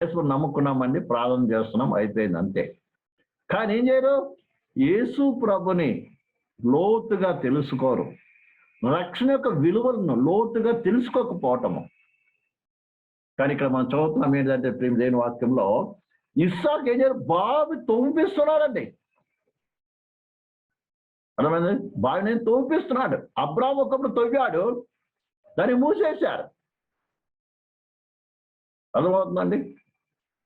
యేసు నమ్ముకున్నామండి ప్రార్థన చేస్తున్నాం అయిపోయింది అంతే కానీ ఏం చేయరు? యేసు ప్రభుని లోతుగా తెలుసుకోరు. రక్షణ యొక్క విలువలను లోతుగా తెలుసుకోకపోవటము. కానీ ఇక్కడ మనం చదువుతున్నాం ఏంటంటే ప్రేమ దేని వాక్యంలో ఇస్సాక్ ఏం చేయరు? బావి తొంపిస్తున్నాడండి అర్థమైంది? బావి నేను తొంపిస్తున్నాడు అబ్రామ్ ఒకప్పుడు తొవ్వాడు. దాన్ని మూసేశారు. అర్థమవుతుందండి?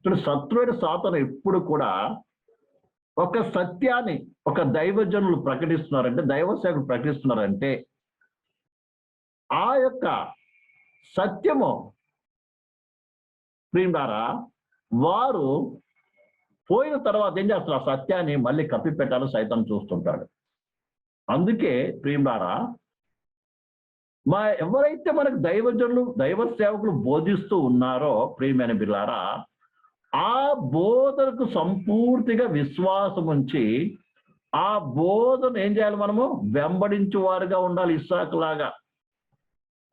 ఇప్పుడు శత్రువైన సాతను ఎప్పుడు కూడా ఒక సత్యాన్ని ఒక దైవజనులు ప్రకటిస్తున్నారంటే దైవ సేవకులు ప్రకటిస్తున్నారంటే ఆ యొక్క సత్యము ప్రియుడారా వారు పోయిన తర్వాత ఏం చేస్తారు? ఆ సత్యాన్ని మళ్ళీ కప్పిపెట్టాలని సైతం చూస్తుంటాడు. అందుకే ప్రియుడారా మా ఎవరైతే మనకు దైవజనులు దైవ సేవకులు బోధిస్తూ ఉన్నారో ప్రియమైన బిల్లారా ఆ బోధనకు సంపూర్తిగా విశ్వాసం ఉంచి ఆ బోధన ఏం చేయాలి మనము? వెంబడించు వారుగా ఉండాలి ఇస్సాకు లాగా.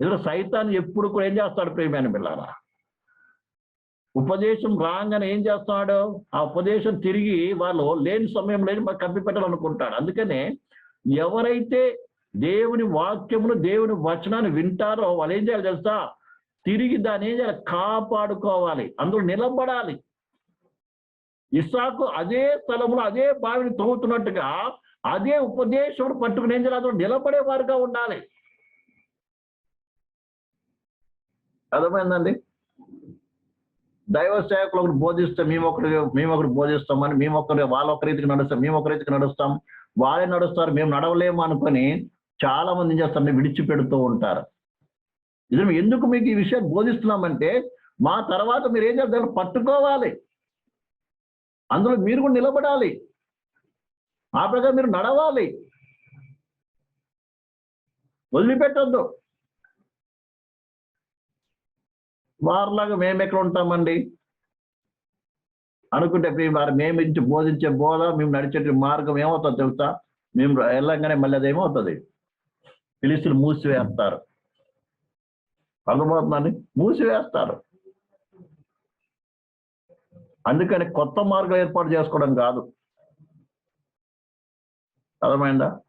ఎందుకంటే సైతాన్ని ఎప్పుడు కూడా ఏం చేస్తాడు ప్రేమైన పిల్లారా ఉపదేశం రాగానే ఏం చేస్తున్నాడు ఆ ఉపదేశం తిరిగి వాళ్ళు లేని సమయం లేని మాకు కప్పి పెట్టాలనుకుంటాడు. అందుకనే ఎవరైతే దేవుని వాక్యమును దేవుని వచనాన్ని వింటారో వాళ్ళు ఏం చేయాలి తెలుసా? తిరిగి దాన్ని ఏం చేయాలి? కాపాడుకోవాలి. అందులో నిలబడాలి. ఇస్సాకు అదే స్థలంలో అదే బావిని తవ్వుతున్నట్టుగా అదే ఉపదేశం పట్టుకుని ఏం చేయాలి? నిలబడే వారుగా ఉండాలి. అర్థమైందండి? దైవ సేవకులు ఒకరు బోధిస్తే మేము ఒకరు మేము ఒకరు బోధిస్తామని మేము ఒకరు వాళ్ళ ఒక రీతికి నడుస్తాం మేము ఒక రీతికి నడుస్తాం వాళ్ళే నడుస్తారు మేము నడవలేము అనుకొని చాలా మంది ఏం చేస్తారు విడిచిపెడుతూ ఉంటారు. ఇది ఎందుకు మీకు ఈ విషయాన్ని బోధిస్తున్నామంటే మా తర్వాత మీరు ఏం చేస్తారు? పట్టుకోవాలి. అందులో మీరు కూడా నిలబడాలి. ఆ ప్రకారం మీరు నడవాలి. వదిలిపెట్టద్దు. వారిలాగా మేము ఎక్కడ ఉంటామండి? అనుకుంటే వారు మేము ఇచ్చి బోధించే బోధ మేము నడిచే మార్గం ఏమవుతుంది తెలుసా? మేము వెళ్ళంగానే మళ్ళీ అది ఏమవుతుంది? పిలిస్తులు మూసివేస్తారు. అర్థమవుతుందండి మూసివేస్తారు. అందుకని కొత్త మార్గం ఏర్పాటు చేసుకోవడం కాదు. అర్థమైందా?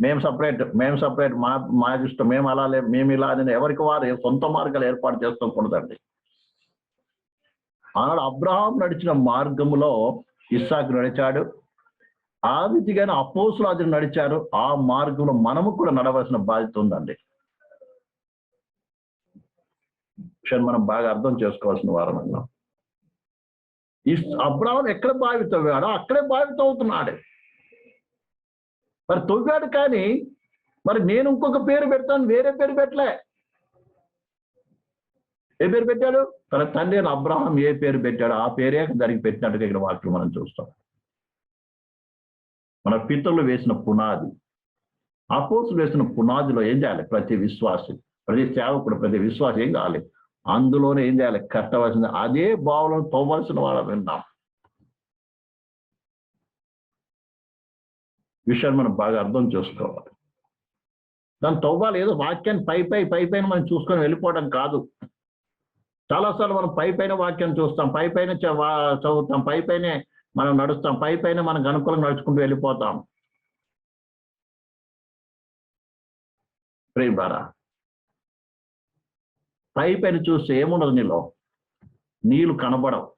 మేము సపరేట్ మేము సపరేట్ మా మా ఇష్టం మేము అలా లే మేము ఇలా అని ఎవరికి వారు సొంత మార్గాలు ఏర్పాటు చేసుకోకూడదండి. ఆనాడు అబ్రహాం నడిచిన మార్గములో ఇస్సాకు నడిచాడు. ఆ రీతిగానే అపోసులు నడిచారు. ఆ మార్గంలో మనము కూడా నడవలసిన బాధ్యత ఉందండి. విషయాన్ని మనం బాగా అర్థం చేసుకోవాల్సిన వారం అన్నాం అబ్రాహం ఎక్కడ బావి తవ్వాడో అక్కడే బావి తవ్వుతున్నాడు మరి తవ్వాడు కానీ మరి నేను ఇంకొక పేరు పెడతాను వేరే పేరు పెట్టలే. ఏ పేరు పెట్టాడు? తన తండ్రి అయిన అబ్రహాం ఏ పేరు పెట్టాడు ఆ పేరే దానికి పెట్టినట్టుగా ఇక్కడ వాక్యం మనం చూస్తాం. మన పితరులు వేసిన పునాది అపోసులు వేసిన పునాదిలో ఏం చేయాలి? ప్రతి విశ్వాసం ప్రతి సేవకుడు ప్రతి విశ్వాసం ఏం కాలేదు అందులోనే ఏం చేయాలి? కట్టవలసింది. అదే బావులను తవ్వాల్సిన వాళ్ళ విన్నాం. విషయాన్ని మనం బాగా అర్థం చేసుకోవాలి. దాన్ని తవ్వాలి. ఏదో వాక్యాన్ని పై పై పై పైన మనం చూసుకొని వెళ్ళిపోవడం కాదు. చాలాసార్లు మనం పై పైన వాక్యం చూస్తాం. పై పైన చ- వా- చదువుతాం. పై పైనే మనం నడుస్తాం. పై పైన మనకు అనుకూలంగా నడుచుకుంటూ వెళ్ళిపోతాం. ప్రేమ బారా పై పైన చూస్తే ఏముండదు నీలో? నీళ్ళు కనబడవు.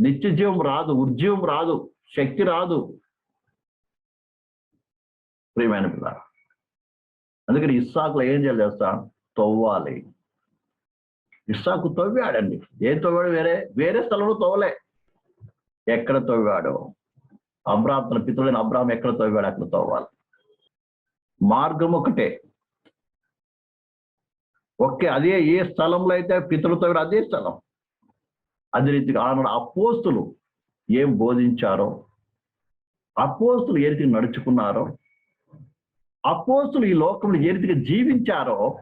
నిత్య జీవం రాదు ఉద్యమం రాదు శక్తి రాదు. ప్రియమైన పిల్ల అందుకని ఇస్సాకులో ఏం చేస్తా తవ్వాలి. ఇస్సాకు తవ్వాడండి. ఏం తవ్వాడు? వేరే వేరే స్థలంలో తవ్వలే. ఎక్కడ తవ్వాడు? అబ్రాహం తన పితృడైన అబ్రాహం ఎక్కడ తవ్వాడు? అక్కడ తవ్వాలి. మార్గం ఒకటే. ఓకే అదే ఏ స్థలంలో అయితే పితృడు అదే స్థలం. అదే రీతిగా ఆనాడు అపోస్తులు ఏం బోధించారో అపోస్తులు ఏ రీతిగా నడుచుకున్నారో అపోస్తులు ఈ లోకంలో ఏ రీతిగా జీవించారో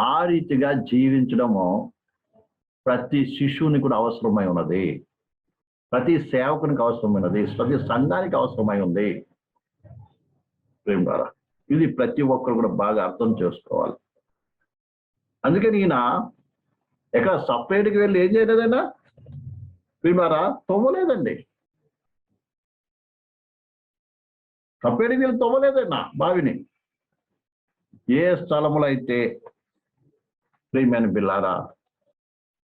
ఆ రీతిగా జీవించడము ప్రతి శిశువుని కూడా అవసరమై ఉన్నది. ప్రతి సేవకునికి అవసరమైనది ప్రతి సంఘానికి అవసరమై ఉంది. ప్రేమ ఇది ప్రతి ఒక్కరు కూడా బాగా అర్థం చేసుకోవాలి. అందుకని ఈయన ఎక్కడ సపరేట్కి వెళ్ళి ఏం చేయలేదైనా ప్రిమారా తవ్వలేదండి. సపరేట్కి వెళ్ళి తవ్వలేదైనా బావిని. ఏ స్థలములో అయితే ప్రియమైన బిల్లారా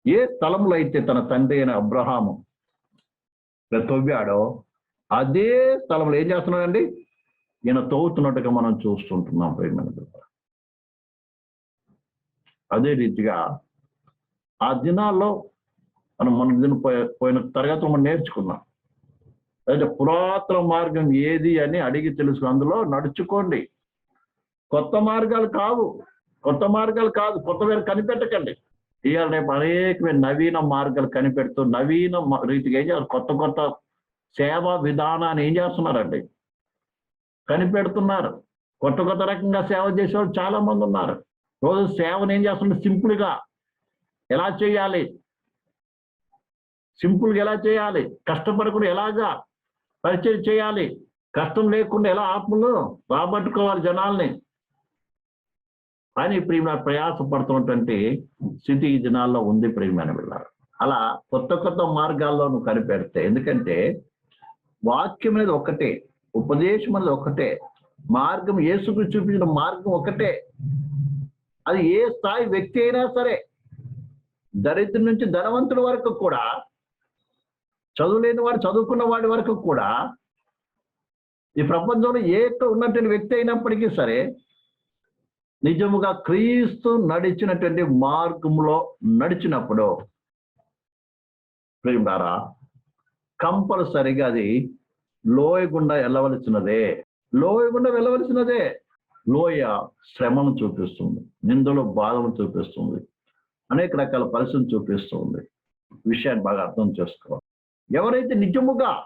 ఏ స్థలంలో అయితే తన తండ్రి అయిన అబ్రహాము తవ్వాడో అదే స్థలంలో ఏం చేస్తున్నాడండి? ఈయన తవ్వుతున్నట్టుగా మనం చూస్తుంటున్నాం ప్రియమైన బిల్లారా. అదే రీతిగా ఆ దినాల్లో మనం మన దిన పోయిన తరగతి మనం నేర్చుకున్నాం. అయితే పురాతన మార్గం ఏది అని అడిగి తెలుసు. అందులో నడుచుకోండి. కొత్త మార్గాలు కావు. కొత్త మార్గాలు కాదు. కొత్తవేరు కనిపెట్టకండి. ఇవాళ రేపు అనేకమైన నవీన మార్గాలు కనిపెడుతూ నవీన మ- రీతిగా ఏం చేస్తారు కొత్త కొత్త సేవా విధానాన్ని ఏం చేస్తున్నారండి? కనిపెడుతున్నారు. కొత్త కొత్త రకంగా సేవ చేసేవాళ్ళు చాలా మంది ఉన్నారు. రోజు సేవను ఏం చేస్తుండే సింపుల్గా ఎలా చేయాలి? సింపుల్గా ఎలా చేయాలి? కష్టపడకుండా ఎలాగా పరిచయం చేయాలి? కష్టం లేకుండా ఎలా ఆత్మను రాబట్టుకోవాలి జనాల్ని? అని ప్రియమైన ప్రయాసపడుతున్నటువంటి స్థితి ఈ దినాల్లో ఉంది ప్రియమైన వెళ్ళారు అలా కొత్త కొత్త మార్గాల్లో నువ్వు కనిపెడితే ఎందుకంటే వాక్యం అనేది ఒకటే ఉపదేశం అనేది ఒకటే మార్గం యేసుకు చూపించిన మార్గం ఒకటే. అది ఏ స్థాయి వ్యక్తి అయినా సరే దరిద్రం నుంచి ధనవంతుడి వరకు కూడా చదువులేని వాడు చదువుకున్న వాడి వరకు కూడా ఈ ప్రపంచంలో ఏ ఉన్నటువంటి వ్యక్తి అయినప్పటికీ సరే నిజముగా క్రీస్తు నడిచినటువంటి మార్గంలో నడిచినప్పుడు ప్రేమారా కంపల్సరిగా అది లోయ గుండా వెళ్ళవలసినదే. లోయ గుండా వెళ్ళవలసినదే. లోయ శ్రమను చూపిస్తుంది నిందలో బాధను చూపిస్తుంది అనేక రకాల పరిస్థితులు చూపిస్తుంది. విషయాన్ని బాగా అర్థం చేసుకోవాలి. ఎవరైతే నిజముగా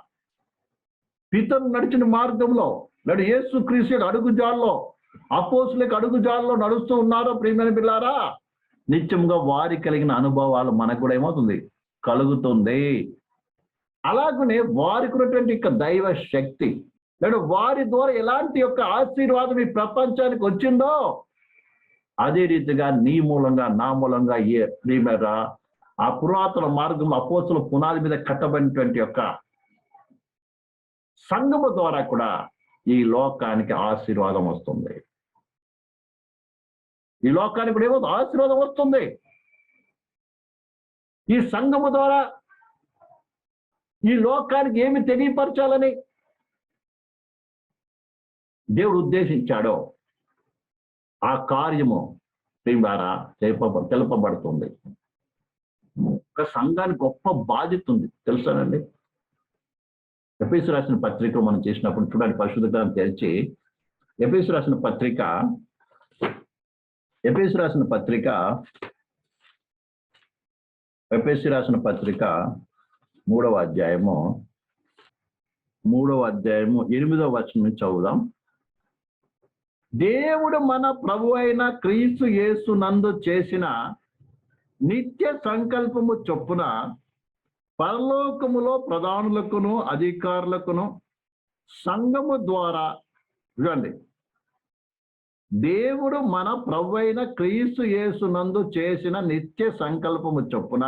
పితను నడిచిన మార్గంలో నడు యేసు క్రీస్తుడు అడుగు జాల్లో అపోసులకు అడుగు జాల్లో నడుస్తూ ఉన్నారో ప్రియమైన పిల్లారా నిత్యంగా వారి కలిగిన అనుభవాలు మనకు కూడా ఏమవుతుంది? కలుగుతుంది. అలాగనే వారికి ఉన్నటువంటి యొక్క దైవ శక్తి లేదు వారి ద్వారా ఎలాంటి యొక్క ఆశీర్వాదం ఈ ప్రపంచానికి వచ్చిందో అదే రీతిగా నీ మూలంగా నా మూలంగా ఏ ప్రియమేర ఆ పురాతన మార్గం అపోసుల పునాది మీద కట్టబడినటువంటి యొక్క సంగము ద్వారా కూడా ఈ లోకానికి ఆశీర్వాదం వస్తుంది. ఈ లోకానికి కూడా ఏమో ఆశీర్వాదం వస్తుంది. ఈ సంఘము ద్వారా ఈ లోకానికి ఏమి తెలియపరచాలని దేవుడు ఉద్దేశించాడో ఆ కార్యము ద్వారా తెలుప తెలపబడుతుంది. ఒక సంఘానికి గొప్ప బాధ్యత ఉంది. తెలుసానండి? ఎపిఎస్ రాసిన పత్రిక మనం చేసినప్పుడు చూడండి పరిశుద్ధ గ్రంథం తెరిచి ఎపిసి రాసిన పత్రిక ఎపిఎస్ రాసిన పత్రిక ఎపిసి రాసిన పత్రిక మూడవ అధ్యాయము మూడవ అధ్యాయము ఎనిమిదవ వచనం నుంచి చదువుదాం. దేవుడు మన ప్రభు అయిన క్రీస్తు యేసు నందు చేసిన నిత్య సంకల్పము చొప్పున పరలోకములో ప్రధానులకును అధికారులకును సంఘము ద్వారా చూడండి దేవుడు మన ప్రభు అయిన క్రీస్తు యేసు నందు చేసిన నిత్య సంకల్పము చొప్పున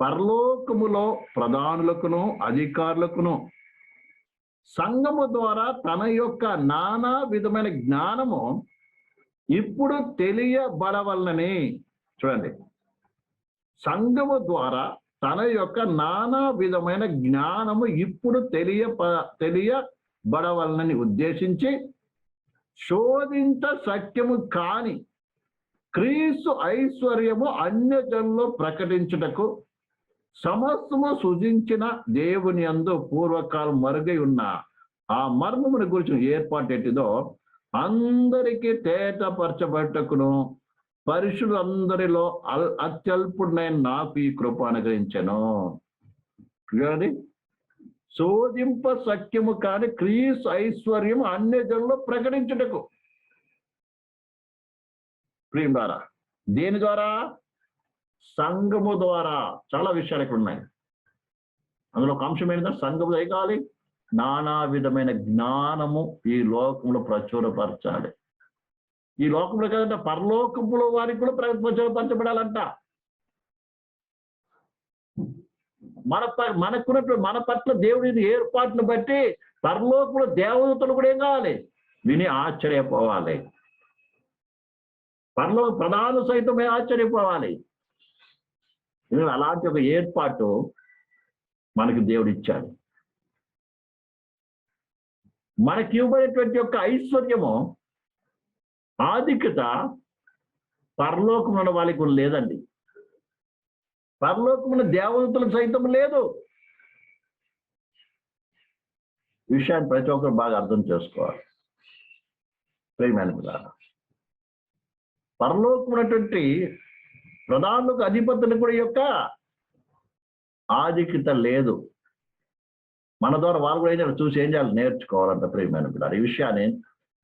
పరలోకములో ప్రధానులకును అధికారులకును సంఘము ద్వారా తన యొక్క నానా విధమైన జ్ఞానము ఇప్పుడు తెలియబడవలనని. చూడండి. సంఘము ద్వారా తన యొక్క నానా విధమైన జ్ఞానము ఇప్పుడు తెలియ తెలియబడవలనని ఉద్దేశించి శోధింత సత్యము కాని క్రీస్తు ఐశ్వర్యము అన్యజంలో ప్రకటించుటకు సమస్తము సృజించిన దేవుని అందు పూర్వకాలం మరుగై ఉన్న ఆ మర్మముని గురించి ఏర్పాటు ఎట్టిదో అందరికీ తేటపరచబట్టకును పరుషులు అందరిలో అల్ అత్యల్పుడైన నాకు ఈ కృప అనుగ్రహించను. చూడండి. శోధింప సఖ్యము కాని క్రీస్ ఐశ్వర్యం అన్య జనులు ప్రకటించుటకు. ప్రియం ద్వారా దేని ద్వారా? సంఘము ద్వారా చాలా విషయాలు ఇక్కడ ఉన్నాయి. అందులో ఒక అంశం ఏంటంటే సంఘము కావాలి నానా విధమైన జ్ఞానము ఈ లోకంలో ప్రచురపరచాలి. ఈ లోకంలో కదంటే పరలోకములో వారికి కూడా ప్రచురపరచబడాలంట. మన ప- మనకున్నటువంటి మన పట్ల దేవుడి ఏర్పాటును బట్టి పరలోకంలో దేవదూతలు కూడా ఏం కావాలి? విని ఆశ్చర్యపోవాలి. పరలోక ప్రధాన సైతమే ఆశ్చర్యపోవాలి. అలాంటి ఒక ఏర్పాటు మనకి దేవుడు ఇచ్చాడు. మనకి ఇవ్వబడేటువంటి యొక్క ఐశ్వర్యము ఆధిక్యత పరలోకం ఉన్న వాళ్ళకి కూడా లేదండి. పరలోకమున దేవదూతలకు సైతం లేదు. విషయాన్ని ప్రతి ఒక్కరు బాగా అర్థం చేసుకోవాలి. ప్రేమ పరలోకం ఉన్నటువంటి ప్రధానులకు అధిపతులకు కూడా యొక్క ఆధిక్యత లేదు. మన ద్వారా వాళ్ళు కూడా ఏం చూసి ఏం చేయాలి? నేర్చుకోవాలంట ప్రియమైన పిల్లలు ఈ విషయాన్ని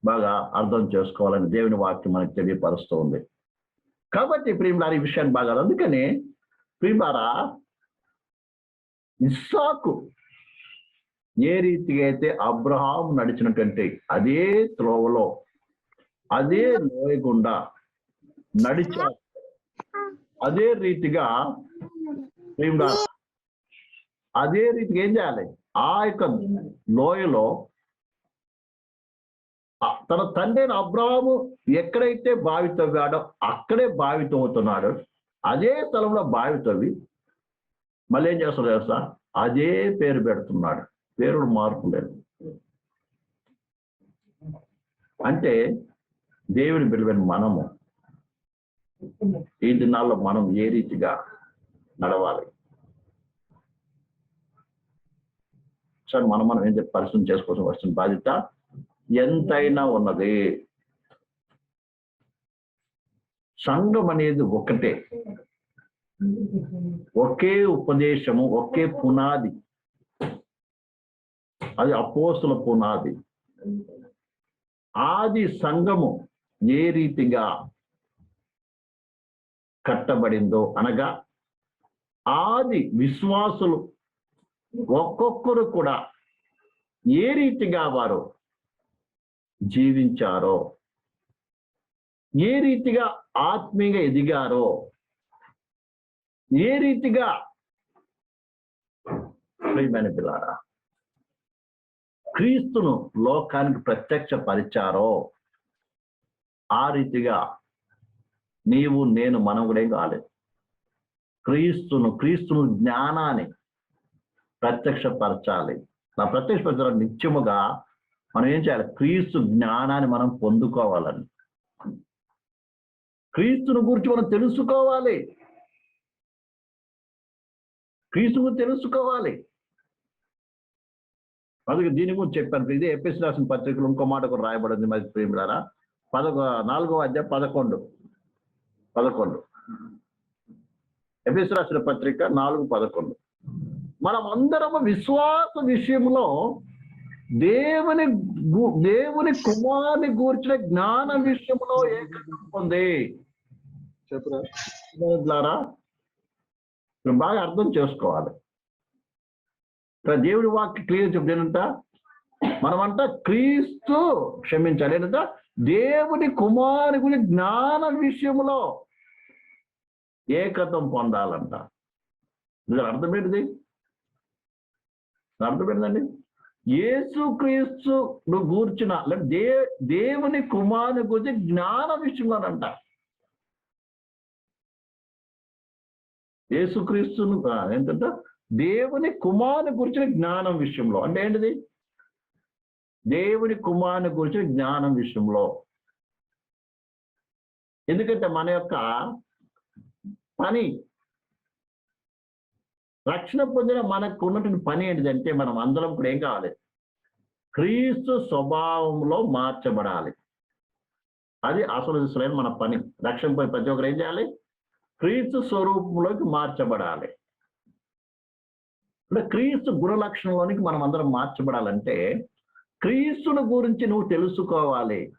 బాగా అర్థం చేసుకోవాలని దేవుని వాక్యం మనకి తెలియపరుస్తూ ఉంది కాబట్టి ప్రియులారా ఈ విషయాన్ని బాగా అందుకని ప్రియులారా ఇస్సాకు ఏ రీతిగా అయితే అబ్రహాం నడిచినటువంటి అదే త్రోవలో అదే లోయకుండా నడిచా అదే రీతిగా ప్రియులారా అదే రీతిగా ఏం చేయాలి? ఆ యొక్క లోయలో తన తండ్రి అబ్రాహము ఎక్కడైతే బావి తవ్వాడో అక్కడే బావి తవ్వుతున్నాడు అదే స్థలంలో బావి తవ్వి మళ్ళీ ఏం చేస్తాడు సార్ అదే పేరు పెడుతున్నాడు. పేరు మార్పు లేదు. అంటే దేవుని పిలువని మనము ఈ దినాల్లో మనం ఏ రీతిగా నడవాలి? సార్ మనం మనం ఏం చెప్పి పరిశ్రమ చేసుకోవాల్సిన వస్తున్న బాధ్యత ఎంతైనా ఉన్నది. సంఘం అనేది ఒకటే ఒకే ఉపదేశము ఒకే పునాది. అది అపోస్తుల పునాది. ఆది సంఘము ఏ రీతిగా కట్టబడిందో అనగా ఆది విశ్వాసులు ఒక్కొక్కరు కూడా ఏ రీతిగా వారు జీవించారో ఏ రీతిగా ఆత్మీయంగా ఎదిగారో ఏ రీతిగా ప్రియమైన పిల్లారా క్రీస్తును లోకానికి ప్రత్యక్ష పరిచారో ఆ రీతిగా నీవు నేను మనం కూడా ఏం కాలేదు. క్రీస్తును క్రీస్తును జ్ఞానాన్ని ప్రత్యక్షపరచాలి. నా ప్రత్యక్షపరచాలి నిత్యముగా మనం ఏం చేయాలి? క్రీస్తు జ్ఞానాన్ని మనం పొందుకోవాలని. క్రీస్తుని గురించి మనం తెలుసుకోవాలి. క్రీస్తును తెలుసుకోవాలి. అందుకే దీని గురించి చెప్పాను. ఇది ఎపిస్ రాసిన పత్రికలు ఇంకో మాట కూడా రాయబడింది. మరి ప్రేమిలారా పదకొ నాలుగో అధ్యాయ పదకొండు. పదకొండు. ఎపిస్ రాసిన పత్రిక నాలుగు పదకొండు. మనం అందరం విశ్వాస విషయంలో దేవుని దేవుని కుమారుని గూర్చిన జ్ఞాన విషయంలో ఏకత్వం ఉంది చెప్పురా. ద్వారా మీరు బాగా అర్థం చేసుకోవాలి. ఇక్కడ దేవుడి వాక్య క్లియర్ చెప్తేనంట మనమంట క్రీస్తు క్షమించాలి. ఏంటంట? దేవుని కుమారుని గురించి జ్ఞాన విషయంలో ఏకత్వం పొందాలంట. మీరు అర్థం ఏంటిది అర్థం ఏంటండి యేసు క్రీస్తు గూర్చిన లేదా దే దేవుని కుమారుని గురించి జ్ఞాన విషయంలోనంట యేసుక్రీస్తును ఆ, ఏంటంట దేవుని కుమారుని గురించిన జ్ఞానం విషయంలో. అంటే ఏంటిది? దేవుని కుమారుని గురించి జ్ఞానం విషయంలో. ఎందుకంటే మన యొక్క పని రక్షణ పొందిన మనకు ఉన్నటువంటి పని ఏంటిదంటే మనం అందరం కూడా ఏం కావాలి? క్రీస్తు స్వభావంలో మార్చబడాలి. అది అసలు అసలైన మన పని. రక్షణ పోయి ప్రతి ఒక్కరు ఏం చేయాలి? క్రీస్తు స్వరూపంలోకి మార్చబడాలి. అంటే క్రీస్తు గుణ లక్షణంలోనికి మనం అందరం మార్చబడాలంటే క్రీస్తుని గురించి నువ్వు తెలుసుకోవాలి.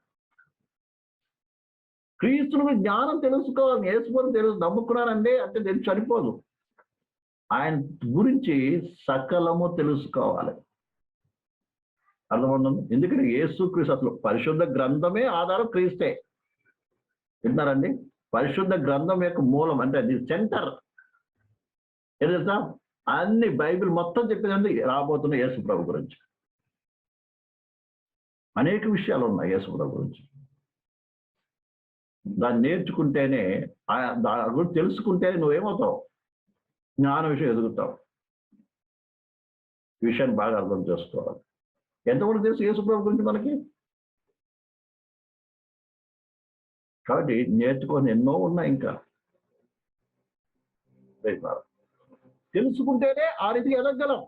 క్రీస్తుని జ్ఞానం తెలుసుకోవాలి. యేసుని తెలుసు. నమ్ముకున్నానండి అంటే నేను చనిపోదు ఆయన గురించి సకలము తెలుసుకోవాలి. అర్థమవుతుంది? ఎందుకంటే యేసు క్రీస్తు అసలు పరిశుద్ధ గ్రంథమే ఆధారం క్రీస్తే. విన్నారండి? పరిశుద్ధ గ్రంథం యొక్క మూలం అంటే అది సెంటర్. ఏం తెలుసా? అన్ని బైబిల్ మొత్తం చెప్పేదండి రాబోతున్న యేసు ప్రభు గురించి. అనేక విషయాలు ఉన్నాయి యేసుప్రభు గురించి. దాన్ని నేర్చుకుంటేనే దాని గురించి తెలుసుకుంటేనే నువ్వేమవుతావు? జ్ఞాన విషయం ఎదుగుతావు. విషయాన్ని బాగా అర్థం చేసుకోవాలి. ఎంతవరకు తెలుసు యేసుప్రభు గురించి మనకి? కాబట్టి నేర్చుకొని ఎన్నో ఉన్నాయి ఇంకా. తెలుసుకుంటేనే ఆ రీతికి ఎదగలం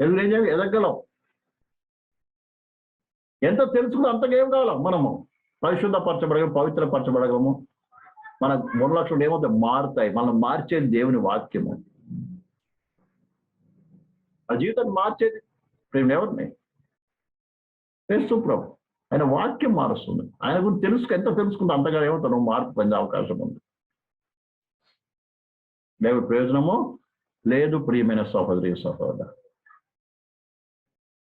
అదే ఎదగలం. ఎంత తెలుసుకుంటే అంతగా ఏం కావాలం? మనము పవిత్ర పవిత్రపరచబడగలము. మన మూడు ఏమవుతాయి? మారుతాయి. మనం మార్చేది దేవుని వాక్యము. ఆ జీవితాన్ని మార్చేది ప్రేమ ఎవరిని? యేసు ప్రభు. ఆయన వాక్యం మారుస్తుంది. ఆయన గురించి తెలుసుకు ఎంత తెలుసుకుంటే అంతగా ఏమవుతావు మార్పు పొందే అవకాశం ఉంది. దేవుడి ప్రయోజనము? లేదు ప్రియమైన సహోదరి సహోదరు.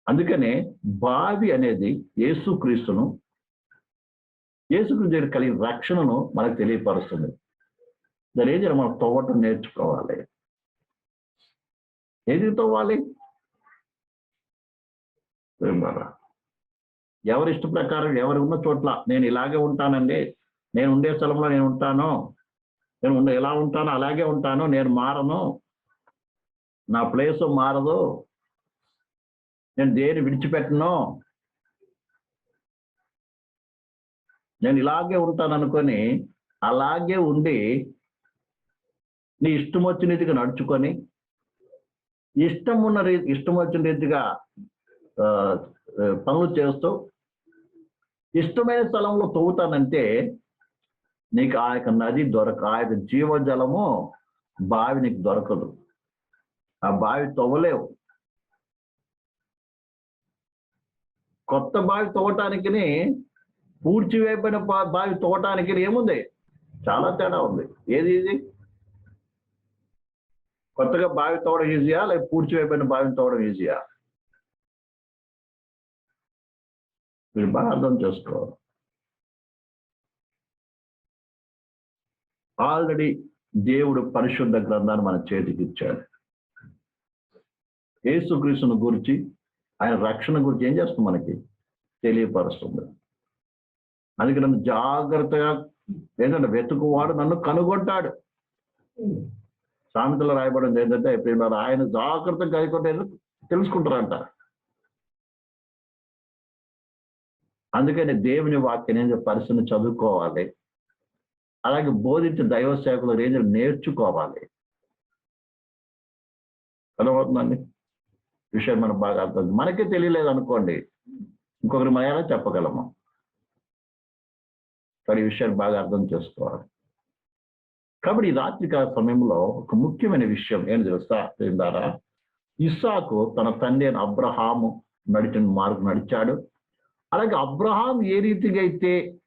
అందుకనే బావి అనేది యేసుక్రీస్తును యేసుక్రీస్తు దగ్గర కలిగిన రక్షణను మనకు తెలియపరుస్తుంది. దాని ఏదైనా మనం తవ్వటం నేర్చుకోవాలి. ఏది తవ్వాలి? ఎవరి ఇష్ట ప్రకారం ఎవరు ఉన్న చోట్ల నేను ఇలాగే ఉంటానండి నేను ఉండే స్థలంలో నేను ఉంటాను నేను ఉండే ఎలా ఉంటానో అలాగే ఉంటాను నేను మారను నా ప్లేస్ మారదు నేను దేని విడిచిపెట్టను? నేను ఇలాగే ఉంటాను అనుకొని అలాగే ఉండి నీ ఇష్టం వచ్చిన రీతిగా నడుచుకొని ఇష్టం ఉన్న రీ ఇష్టం వచ్చిన రీతిగా పనులు చేస్తూ ఇష్టమైన స్థలంలో తవ్వుతానంటే నీకు ఆ యొక్క నది దొరక ఆ యొక్క జీవజలము బావి నీకు దొరకదు. ఆ బావి తవ్వలేవు. కొత్త బావి తవ్వటానికి పూడ్చివేయబడిన బా- బావి తవ్వటానికి ఏముంది? చాలా తేడా ఉంది. ఏది ఇది? కొత్తగా బావి తవ్వడం ఈజీయా లేక పూడ్చివేయబడిన బావిని తవ్వడం ఈజీయా మీరు బాగా అర్థం చేసుకోవాలి. ఆల్రెడీ దేవుడు పరిశుద్ధ గ్రంథాన్ని మన చేతికి ఇచ్చాడు. యేసుక్రీస్తుని గురించి ఆయన రక్షణ గురించి ఏం చేస్తుంది మనకి? తెలియపరుస్తుంది. అందుకే నన్ను జాగ్రత్తగా ఏంటంటే వెతుకువాడు నన్ను కనుగొంటాడు. సామెతలో రాయబడింది ఏంటంటే ఇప్పుడు ఆయన జాగ్రత్తగా కనుగొంటే తెలుసుకుంటారంట. అందుకని దేవుని వాక్యం ఏం పరిస్థితిని చదువుకోవాలి. అలాగే బోధించే దైవ సేవకులు ఏం నేర్చుకోవాలి. కనబడుతుందండి విషయం మనకు బాగా అర్థం. మనకే తెలియలేదు అనుకోండి ఇంకొకరి మన ఎలా చెప్పగలము. కానీ ఈ విషయాన్ని బాగా అర్థం చేసుకోవాలి. కాబట్టి ఈ రాత్రికాల సమయంలో ఒక ముఖ్యమైన విషయం ఏం తెలుసా ద్వారా ఇస్సాకు తన తండ్రి అయిన అబ్రహాము నడిచిన మార్గం నడిచాడు. అలాగే అబ్రహాం ఏ రీతిగా అయితే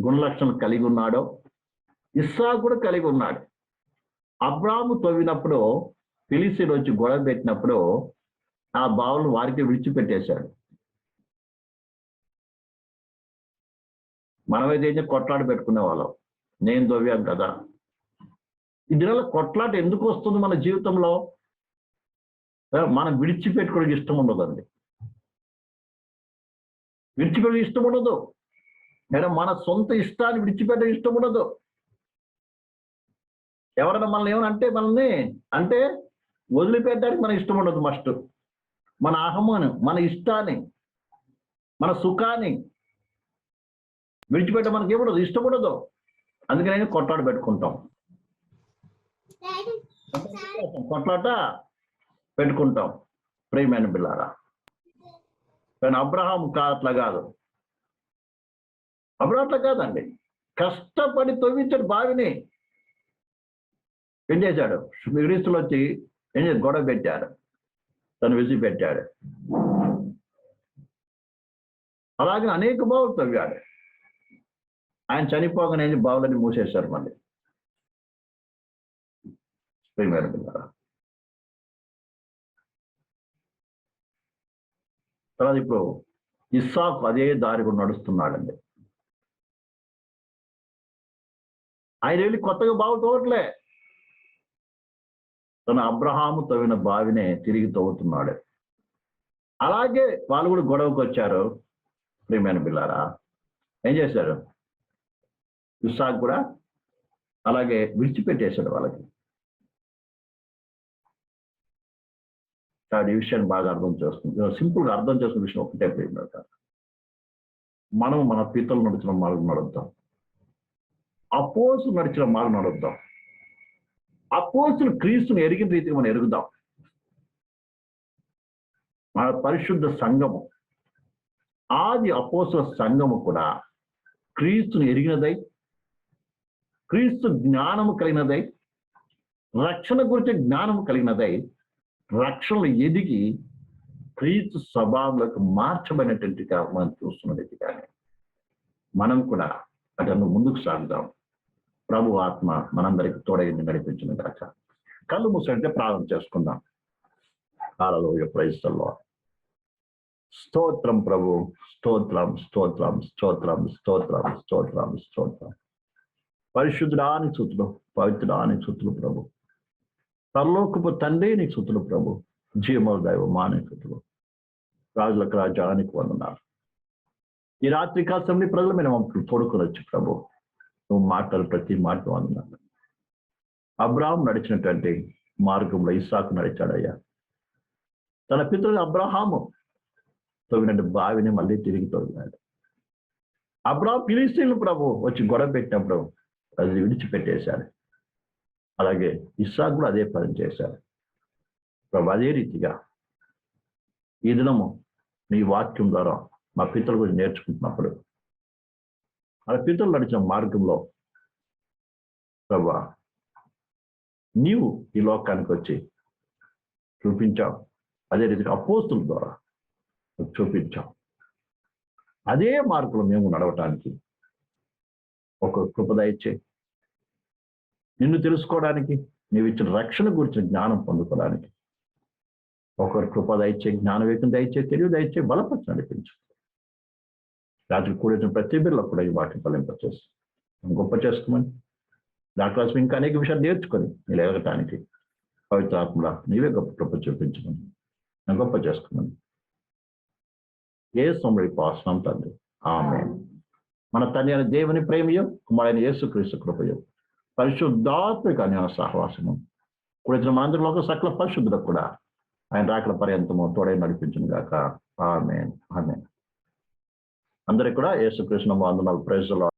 గుణలక్షణాలు కలిగి ఉన్నాడో ఇస్సా కూడా కలిగి ఉన్నాడు. అబ్రాహాము తవ్వినప్పుడు పిలిసి వచ్చి గొడవ పెట్టినప్పుడు ఆ బావులను వారికి విడిచిపెట్టేశాడు. మనమైతే కొట్లాట పెట్టుకునే వాళ్ళం. నేను తవ్వాను కదా. ఈ దినాల కొట్లాట ఎందుకు వస్తుంది మన జీవితంలో? మనం విడిచిపెట్టుకోవడానికి ఇష్టం ఉండదండి. విడిచిపెట్టడం ఇష్టం ఉండదు. లేదా మన సొంత ఇష్టాన్ని విడిచిపెట్టడం ఇష్టం ఉండదు. ఎవరైనా మనల్ని ఏమైనా అంటే మనల్ని అంటే వదిలిపెట్టడానికి మన ఇష్టం ఉండదు మస్ట్. మన అహమాను మన ఇష్టాన్ని మన సుఖాన్ని విడిచిపెట్ట మనకి ఏముండదు ఇష్టపడదు. అందుకనే కొట్లాట పెట్టుకుంటాం. కొట్లాట పెట్టుకుంటాం ప్రేమైన బిల్లారా కానీ అబ్రహాం కా అట్లా కాదు. అబ్రహాం అట్లా కాదండి. కష్టపడి తొవ్వించాడు బావిని. ఏం చేశాడు? క్రీస్తులు వచ్చి ఏం చేసి గొడవ పెట్టాడు. తను విసిపెట్టాడు అలాగే అనేక బావులు తవ్వాడు. ఆయన చనిపోగానే బావులని మూసేశారు మళ్ళీ. తర్వాత ఇప్పుడు ఇస్సాకు అదే దారి కూడా నడుస్తున్నాడండి. ఆయన వెళ్ళి కొత్తగా బావి తోటలే. తన అబ్రహాము తవ్విన బావినే తిరిగి తవ్వుతున్నాడు. అలాగే వాళ్ళు కూడా గొడవకు వచ్చారు. ప్రియమైన బిల్లారా ఏం చేశారు? ఇస్సాక్ కూడా అలాగే విడిచిపెట్టేశాడు వాళ్ళకి. ఈ విషయాన్ని బాగా అర్థం చేస్తుంది. సింపుల్గా అర్థం చేసుకున్న విషయం ఒకటే ప్రియమైన మనం మన పీతలు నడిచిన మార్గం నడుద్దాం. అపోజ్ నడిచిన మార్గం నడుద్దాం. అపోసులు క్రీస్తుని ఎరిగిన రీతికి మనం ఎరుగుదాం. మన పరిశుద్ధ సంఘము ఆది అపోసుల సంఘము కూడా క్రీస్తుని ఎరిగినదై క్రీస్తు జ్ఞానము కలిగినదై రక్షణ గురించి జ్ఞానము కలిగినదై రక్షణలు ఎదిగి క్రీస్తు స్వభావంలోకి మార్చబడినటువంటిగా మనం చూస్తున్నది కానీ మనం కూడా అతను ముందుకు సాగుదాం. ప్రభు ఆత్మ మనందరికి తోడైంది నడిపించిన గాక. కళ్ళు మూసంటే ప్రారంభం చేసుకుందాం. కాలలో ప్రైస్తల్లో స్తోత్రం ప్రభు స్తోత్రం స్తోత్రం స్తోత్రం స్తోత్రం స్తోత్రం స్తోత్రం. పరిశుద్ధుడాని చుతులు పవిత్రుడాని చుతులు ప్రభు. పరలోకపు తండ్రి నీ చుతులు ప్రభు. జీవముల దైవ మాని చుతులు రాజులకు రాజానికి వందనాలు. ఈ రాత్రి కాసంని ప్రజలు మేము తోడుకొని వచ్చి ప్రభు. నువ్వు మాటలు ప్రతి మాట అన్నాడు అబ్రాహం నడిచినటువంటి మార్గంలో ఇస్సాకు నడిచాడయ్యా. తన పితృడు అబ్రహాము తొగినట్టు బావిని మళ్ళీ తిరిగి తొగినాడు అబ్రాహం ఫిలిస్తీన్లు ప్రభు వచ్చి గొడవ పెట్టినప్పుడు అది విడిచిపెట్టేశాడు. అలాగే ఇస్సాకు కూడా అదే పని చేశాడు. ప్రభు అదే రీతిగా ఈ దినము నీ వాక్యం ద్వారా మా పితృ గురించి నేర్చుకుంటున్నప్పుడు ఆ పితరులు నడిచిన మార్గంలో ప్రభా నీవు ఈ లోకానికి వచ్చి చూపించావు. అదే రీతిగా అపోస్తుల ద్వారా చూపించాం అదే మార్గంలో మేము నడవటానికి ఒక కృపద ఇచ్చే నిన్ను తెలుసుకోవడానికి నీవు ఇచ్చిన రక్షణ గురించి జ్ఞానం పొందుకోవడానికి ఒకరి కృప దయచే జ్ఞాన వేగం దయచే తెలివి దయచే బలపరిచి నడిపించు రాత్రి కూడిన ప్రతి బిడ్డలో కూడా ఈ వాటిని ఫలింపచేస్తాం గొప్ప చేసుకోమని దాంట్లో ఇంకా అనేక విషయాలు నేర్చుకొని నీళ్ళు ఎదగటానికి పవిత్రాత్మలా నీవే గొప్ప కృప చూపించమని గొప్ప చేసుకోమని ఏ సొమ్మడి పాసనం తండ్రి. ఆమె మన తండ్రి అయిన దేవుని ప్రేమయం కుమారైన యేసు క్రీస్తు కృపయం పరిశుద్ధాత్మిక అన్యాయ సహవాసము. కూడిన మనందరిలో సకల పరిశుద్ధులకు కూడా ఆయన రాకల పర్యంతము తోడై నడిపించిన గాక. ఆమె ఆమె అందరికి కూడా యేసుకృష్ణ వందనాలు. ప్రజలు